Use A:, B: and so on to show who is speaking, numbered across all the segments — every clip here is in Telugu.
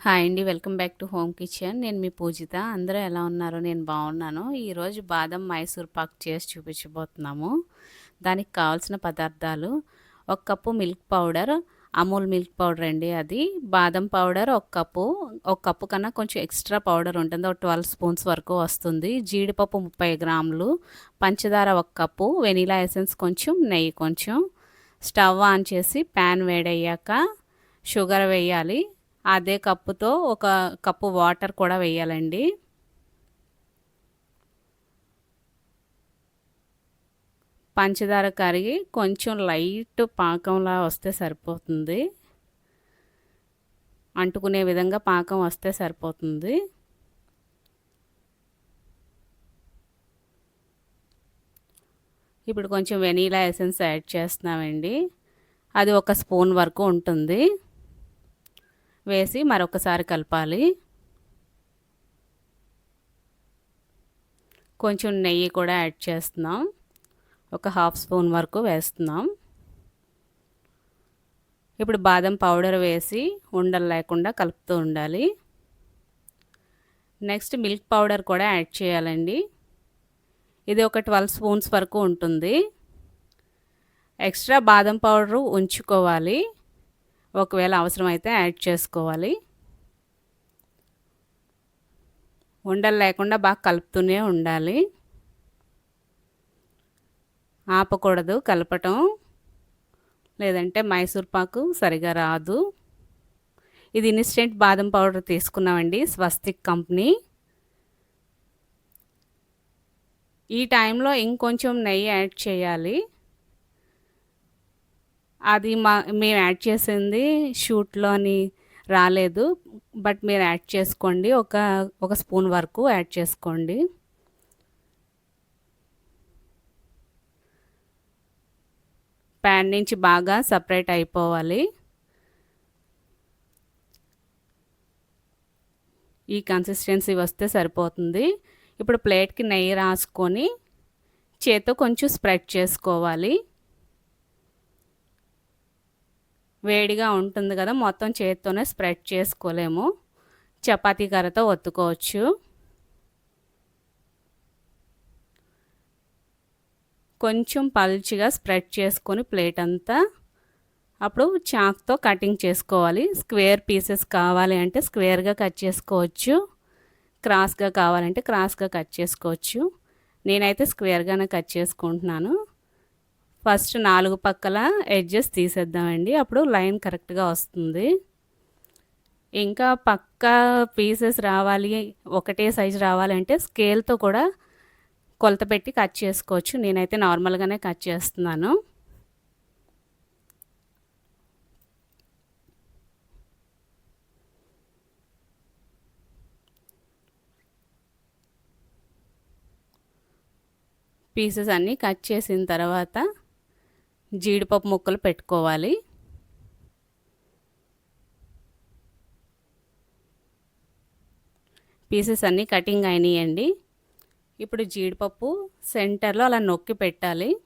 A: హాయ్ అండి. Welcome back to home kitchen. నేను మీ పూజిత. అందరూ ఎలా ఉన్నారో? నేను బాగున్నాను. ఈరోజు బాదం మైసూర్ పాక్ చేసి చూపించబోతున్నాము. దానికి కావాల్సిన పదార్థాలు ఒక cup milk powder Amul milk powder అండి అది. బాదం పౌడర్ ఒక కప్పు ఒక కప్పు కన్నా కొంచెం ఎక్స్ట్రా పౌడర్ ఉంటుంది. ఒక ట్వెల్వ్ స్పూన్స్ వరకు వస్తుంది. జీడిపప్పు ముప్పై గ్రాములు పంచదార ఒక కప్పు వెనీలా ఎసెన్స్ కొంచెం నెయ్యి కొంచెం. స్టవ్ ఆన్ చేసి ప్యాన్ వేడయ్యాక షుగర్ వేయాలి. అదే కప్పుతో ఒక కప్పు వాటర్ కూడా వేయాలండి. పంచదార కరిగి కొంచెం లైట్ పాకంలా వస్తే సరిపోతుంది. అంటుకునే విధంగా పాకం వస్తే సరిపోతుంది. ఇప్పుడు కొంచెం వెనీలా ఎసెన్స్ యాడ్ చేస్తున్నామండి. అది ఒక స్పూన్ వరకు ఉంటుంది. వేసి మరొకసారి కలపాలి. కొంచెం నెయ్యి కూడా యాడ్ చేస్తున్నాం. ఒక హాఫ్ స్పూన్ వరకు వేస్తున్నాం. ఇప్పుడు బాదం పౌడర్ వేసి ఉండలు లేకుండా కలుపుతూ ఉండాలి. నెక్స్ట్ మిల్క్ పౌడర్ కూడా యాడ్ చేయాలండి. ఇది ఒక ట్వెల్వ్ స్పూన్స్ వరకు ఉంటుంది. ఎక్స్ట్రా బాదం పౌడరు ఉంచుకోవాలి. ఒకవేళ అవసరమైతే యాడ్ చేసుకోవాలి. ఉండలు లేకుండా బాగా కలుపుతూనే ఉండాలి. ఆపకూడదు కలపటం. లేదంటే మైసూర్ పాకు సరిగా రాదు. ఇది ఇన్స్టెంట్ బాదం పౌడర్ తీసుకున్నామండి స్వస్తిక్ కంపెనీ. ఈ టైంలో ఇంకొంచెం నెయ్యి యాడ్ చేయాలి. అది మా మేము యాడ్ చేసింది షూట్లోని రాలేదు. బట్ మీరు యాడ్ చేసుకోండి. ఒక ఒక స్పూన్ వరకు యాడ్ చేసుకోండి. ప్యాన్ నుంచి బాగా సపరేట్ అయిపోవాలి. ఈ కన్సిస్టెన్సీ వస్తే సరిపోతుంది. ఇప్పుడు ప్లేట్కి నెయ్యి రాసుకొని చేత్తో కొంచెం స్ప్రెడ్ చేసుకోవాలి. వేడిగా ఉంటుంది కదా మొత్తం చేతితోనే స్ప్రెడ్ చేసుకోలేము. చపాతీ కర్రతో ఒత్తుకోవచ్చు. కొంచెం పల్చిగా స్ప్రెడ్ చేసుకొని ప్లేట్ అంతా అప్పుడు చాక్తో కటింగ్ చేసుకోవాలి. స్క్వేర్ పీసెస్ కావాలి అంటే స్క్వేర్గా కట్ చేసుకోవచ్చు. క్రాస్గా కావాలంటే క్రాస్గా కట్ చేసుకోవచ్చు. నేనైతే స్క్వేర్గానే కట్ చేసుకుంటున్నాను. ఫస్ట్ నాలుగు పక్కల ఎడ్జెస్ తీసేద్దామండి. అప్పుడు లైన్ కరెక్ట్గా వస్తుంది. ఇంకా పక్క పీసెస్ రావాలి ఒకటే సైజు రావాలంటే స్కేల్తో కూడా కొలత పెట్టి కట్ చేసుకోవచ్చు. నేనైతే నార్మల్గానే కట్ చేస్తున్నాను. పీసెస్ అన్నీ కట్ చేసిన తర్వాత జీడిపప్పు ముక్కలు పెట్టుకోవాలి. పీసెస్ అన్నీ కటింగ్ అయినాయండి. ఇప్పుడు జీడిపప్పు సెంటర్లో అలా నొక్కి పెట్టాలి.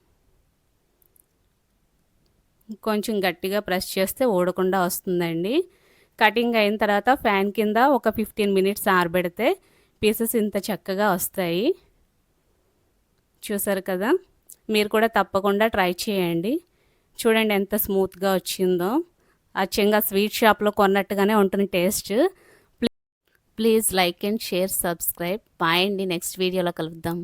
A: కొంచెం గట్టిగా ప్రెస్ చేస్తే ఓడకుండా వస్తుందండి. కటింగ్ అయిన తర్వాత ఫ్యాన్ కింద ఒక ఫిఫ్టీన్ మినిట్స్ ఆరబెడితే పీసెస్ ఇంత చక్కగా వస్తాయి. చూసారు కదా? మీరు కూడా తప్పకుండా ట్రై చేయండి. చూడండి ఎంత స్మూత్గా వచ్చిందో. అచ్చంగా స్వీట్ షాప్లో కొన్నట్టుగానే ఉంటుంది taste. Please like and share subscribe. Bye అండి నెక్స్ట్ వీడియోలో కలుద్దాం.